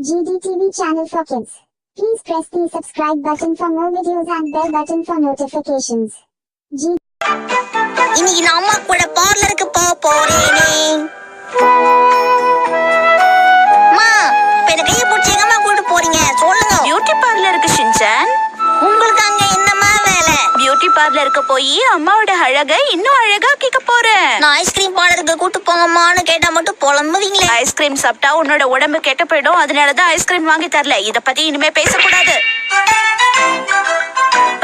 GDTV channel for kids. Please press the subscribe button for more videos and bell button for notifications. G இன்னைக்கு நான் அம்மா கூட பார்லருக்கு போக போறேனே பார்லருக்கு போய் அம்மாவோட அழக இன்னும் அழகாக்கிக்க போறேன். நான் ஐஸ்கிரீம் பார்லருக்கு கூட்டு போங்கம்மான்னு கேட்டா மட்டும் புலம்புவீங்களே. ஐஸ்கிரீம் சாப்பிட்டா உன்னோட உடம்பு கெட்டு போயிடும். அதனாலதான் ஐஸ்கிரீம் வாங்கி தரல. இத பத்தி இனிமே பேசக்கூடாது.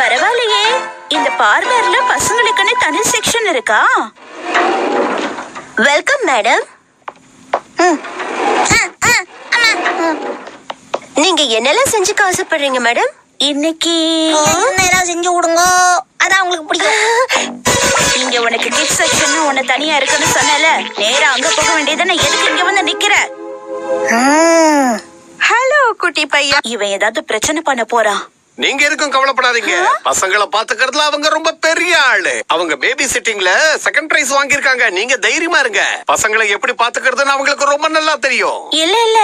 பரவாயில்லையே. இந்த பார்லர்ல பசங்களுக்குன்னு தனி செக்ஷன் இருக்கா? வெல்கம் மேடம் நீங்க என்னெல்லாம் செஞ்சுக்க ஆசைப்படுறீங்க மேடம் இன்னைக்கு என்னெல்லாம் செஞ்சு விடுங்க அதான் உங்களுக்கு பிடிக்கும். இங்க உனக்கு கிட்ஸ் செக்ஷன் உன்ன தனியா இருக்குன்னு சொன்னல நேரா அங்க போக வேண்டியதானே எதுக்கு இங்க வந்து நிக்கிற? ஹலோ குட்டி பையன். இவன் ஏதாவது பிரச்சனை பண்ண போறான் நீங்க எதுக்கும் கவலைப்படாதீங்க. பசங்களை பாத்துக்கிறதுல அவங்க ரொம்ப பெரிய ஆளு. அவங்க பேபி சிட்டிங்ல செகண்ட் பிரைஸ் வாங்கியிருக்காங்க. நீங்க தைரியமா இருங்க. பசங்களை எப்படி பாத்துக்கிறதுன்னு அவங்களுக்கு ரொம்ப நல்லா தெரியும். இல்ல இல்ல.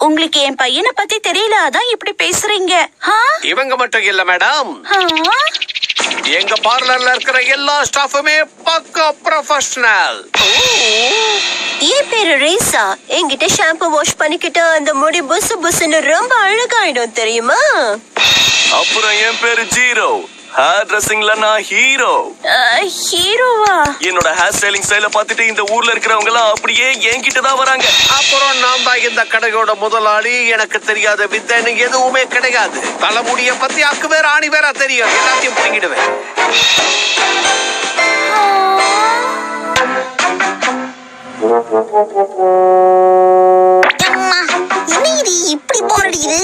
உங்களுக்கு என் பையனை பத்தி தெரியல அதான் இப்படி பேசுறீங்க? இவங்க மட்டும் இல்ல மேடம்? எங்க பார்லர்ல இருக்கிற எல்லா ஸ்டாஃபுமே பக்கா ப்ரொஃபஷனல் என் பேரு ரேசா. என்கிட்ட ஷாம்பு வாஷ் பண்ணிக்கிட்டு அந்த முடி புசு புசுன்னு ரொம்ப அழகாயிடும் தெரியுமா? அப்புறம் என் பேரு ஜீரோ. ஹேர் ட்ரெஸ்ஸிங்ல நான் ஹீரோ ஹீரோவா என்னோட ஹேர் ஸ்டைலிங் ஸ்டைல பார்த்துட்டு இந்த ஊர்ல இருக்கிறவங்க எல்லாம் அப்படியே என்கிட்ட தான் வராங்க. அப்புறம் நான் தான் இந்த கடையோட முதலாளி. எனக்கு தெரியாத வித்தைன்னு எதுவுமே கிடையாது. தலைமுடிய பத்தி அக்கு வேற ஆணி வேற தெரியும். எல்லாத்தையும் பிடிங்கிடுவேன். இப்படி போர் அடிக்குது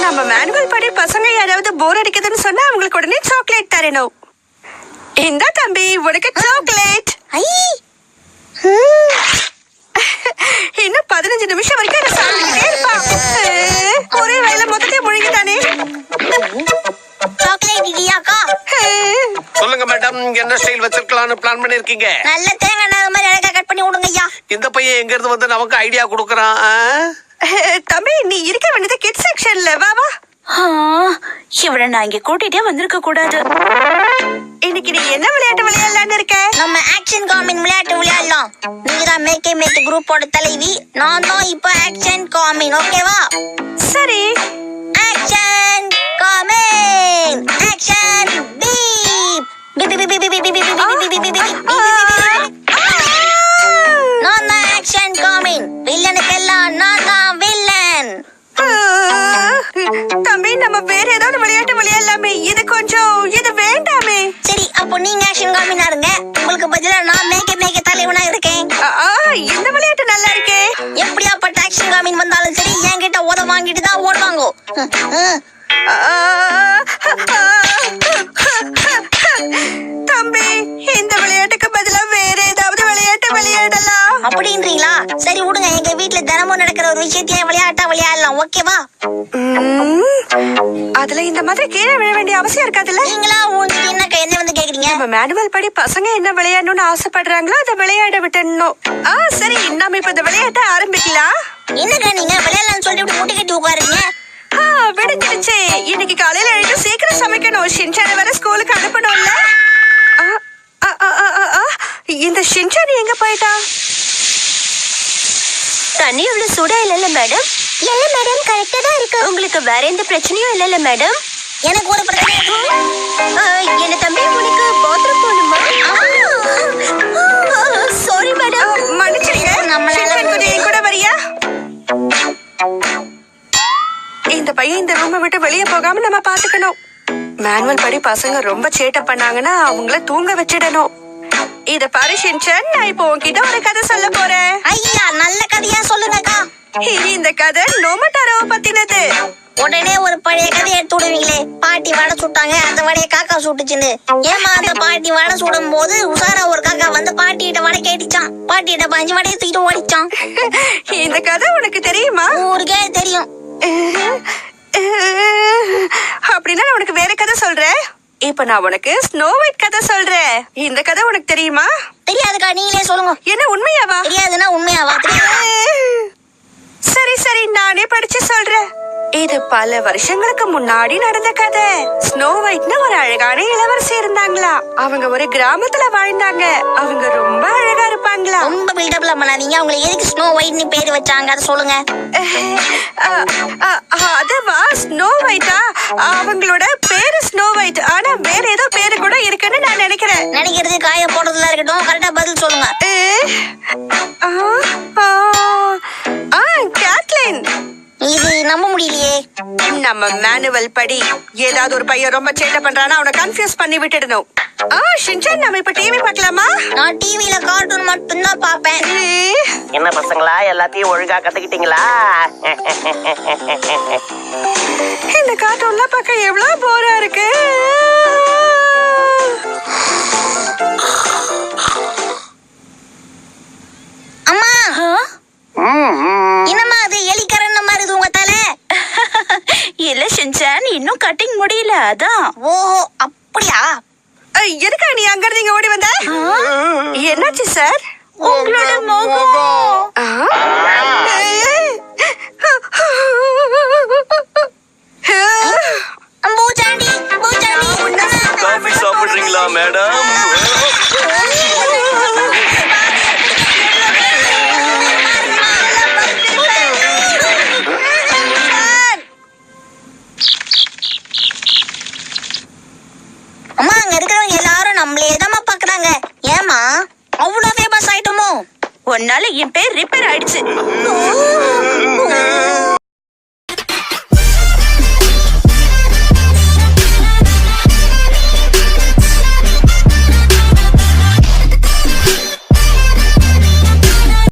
நம்ம மேனுவல் படி பசங்க யாராவது போர் அடிக்குதுன்னு சொன்னா அவங்களுக்கு உடனே சாக்லேட் தரணும். இந்த தம்பி உனக்கு சாக்லேட் ஐ. இன்னும் பதினஞ்சு நிமிஷம் வரைக்கும் என்ன சாப்பிட்டுக்கிட்டே இருப்பான். ஒரே வயல மொத்தத்தையும் முழுங்கிட்டானே. சாக்லேட் இல்லையாக்கா சொல்லுங்க மேடம் என்ன ஸ்டைல் வச்சிருக்கலாம்னு பிளான் பண்ணிருக்கீங்க? நல்ல தேங்காய் மாதிரி அழகா கட் பண்ணி விடுங்க ஐயா இந்த பையன் எங்க இருந்து வந்து நமக்கு ஐடியா கொடுக்கறான் ஆ? தம்பி நீ இருக்க வேண்டியது கிட் செக்ஷன்ல வா வா. இவனை நான் இங்க கூட்டிட்டே வந்திருக்க கூடாது. இன்னைக்கு நீ என்ன விளையாட்டு விளையாடலான்னு இருக்க? நம்ம ஆக்ஷன் காமின் விளையாட்டு விளையாடலாம். நீங்க தான் மேக்கே மேக் குரூப்போட தலைவி. நான் தான் இப்போ ஆக்ஷன் காமின் ஓகேவா சரி. பதிலா நான் மேக்கே மேக்கே தலைவனா இருக்கேன். இந்த விளையாட்டு நல்லா இருக்கே. எப்படியாப்பட்ட ஆக்ஷன் காமின் வந்தாலும் சரி என்கிட்ட உத வாங்கிட்டு தான் ஓடுவாங்க. தம்பி இந்த விளையாட்டுக்கு பதிலா வேற ஏதாவது விளையாட்டு விளையாடலாம். அப்படின்றீங்களா? சரி விடுங்க எங்க வீட்ல தினமும் நடக்கிற ஒரு விஷயத்தையே விளையாட்டா விளையாடலாம் ஓகேவா ம், அதுல இந்த மாதிரி கீழே விழ வேண்டிய அவசியம் இருக்காதுல்ல? நீங்களா உங்களுக்கு என்ன என்ன வந்து கேக்குறீங்க? நம்ம மேனுவல் படி பசங்க என்ன விளையாடணும்னு ஆசைப்படுறாங்களோ அதை விளையாட விட்டுடணும் ஆ சரி நாம இப்ப இந்த விளையாட்டை ஆரம்பிக்கலாம். என்னங்க நீங்க? விளையாடலாம்னு சொல்லிட்டு முட்டி கட்டி உட்காருங்க ஆ, விடுஞ்சிடுச்சு இன்னைக்கு காலையில எழுந்து சீக்கிரம் சமைக்கணும். ஷின்சானை வேற ஸ்கூலுக்கு அனுப்பணும்ல. ஆ, ஆ, ஆ, ஆ, ஆ, ஆ, இந்த ஷின்சான் எங்க போயிட்டா? தண்ணி அவ்வளவு சூடா இல்லல்ல மேடம். இல்ல மேடம் கரெக்டா தான் இருக்கு. உங்களுக்கு வேற எந்த பிரச்சனையும் இல்லல்ல மேடம் எனக்கு ஒரு பிரச்சனை என்ன தம்பி உனக்கு பாத்ரூம் போகணுமா? சாரி மேடம் மன்னிச்சிடுங்க. நம்மளால என் கூட வரியா? இந்த பையன் இந்த ரூமை விட்டு வெளியே போகாம நம்ம பாத்துக்கணும் மேனுவல் படி பசங்க ரொம்ப சேட்டை பண்ணாங்கன்னா அவங்கள தூங்க வச்சிடணும். இத பாரு நான் இப்போ உன்கிட்ட ஒரு கதை சொல்ல போறேன். ஐயா நல்ல கதையா சொல்லுங்கக்கா. இந்த கதை நோமட்டாரோவை பத்தினது. உடனே ஒரு பழைய கதையை எடுத்து விடுவீங்களே பாட்டி வடை சுட்டாங்க அந்த வடையை காக்கா சுட்டுச்சுன்னு. ஏமா அந்த பாட்டி வடை சுடும் போது உசாரா ஒரு காக்கா வந்து பாட்டிகிட்ட வடை கேட்டுச்சான் பாட்டிகிட்ட பஞ்சு வடையை தூக்கிட்டு ஓடிச்சான் இந்த கதை உனக்கு தெரியுமா? ஊருக்கே தெரியும். அப்படின்னா நான் உனக்கு வேற கதை சொல்றேன். இப்ப நான் உனக்கு ஸ்னோ ஒயிட் கதை சொல்றேன். இந்த கதை உனக்கு தெரியுமா? தெரியாதுக்கா நீங்களே சொல்லுங்க. என்ன உண்மையாவா? தெரியாதுன்னா உண்மையாவா? தெரியாது? சரி சரி நானே படிச்சு சொல்றேன். இது பல வருஷங்களுக்கு முன்னாடி நடந்த கதை. ஸ்னோ ஒயிட்னு ஒரு அழகான இளவரசி இருந்தாங்களா? அவங்க ஒரு கிராமத்துல வாழ்ந்தாங்க. அவங்க ரொம்ப அழகா இருப்பாங்களா? ரொம்ப பில்டப்ல பண்ணாதீங்க. அவங்களை எதுக்கு ஸ்னோ ஒயிட்னு பேர் வச்சாங்க? அதை சொல்லுங்க. அதுவா? ஸ்னோ ஒயிட்டா அவங்களோட பேரு ஸ்னோ ஒயிட் ஆனா வேற ஏதோ பேரு கூட இருக்குன்னு நான் நினைக்கிறேன். நினைக்கிறது காய போடுறதுல இருக்கட்டும். கரெக்டா பதில் சொல்லுங்க. நம்ப முடியலையே. நம்ம மேனுவல் படி ஏதாவது ஒரு பையன் ரொம்ப சேட்டை பண்றானா அவனை கன்ஃபியூஸ் பண்ணி விட்டுடணும். ஆ ஷின்சான் நம்ம இப்ப டிவி பார்க்கலாமா? நான் டிவில கார்ட்டூன் மட்டும்தான் பாப்பேன் ஏ, என்ன பசங்களா எல்லாத்தையும் ஒழுங்கா கத்துக்கிட்டீங்களா? இந்த கார்ட்டூன்லாம் பார்க்க எவ்வளவு போரா இருக்கு. அப்படியா? எதுக்கா நீ அங்க இருந்து இங்க ஓடி வந்த? என்னாச்சு சார்? உங்களோட முகம். ஆ? பூச்சாண்டி பூச்சாண்டி காஃபி சாப்பிடுறீங்களா மேடம்? உன்னால என் பேர் ரிப்பேர் ஆயிடுச்சு.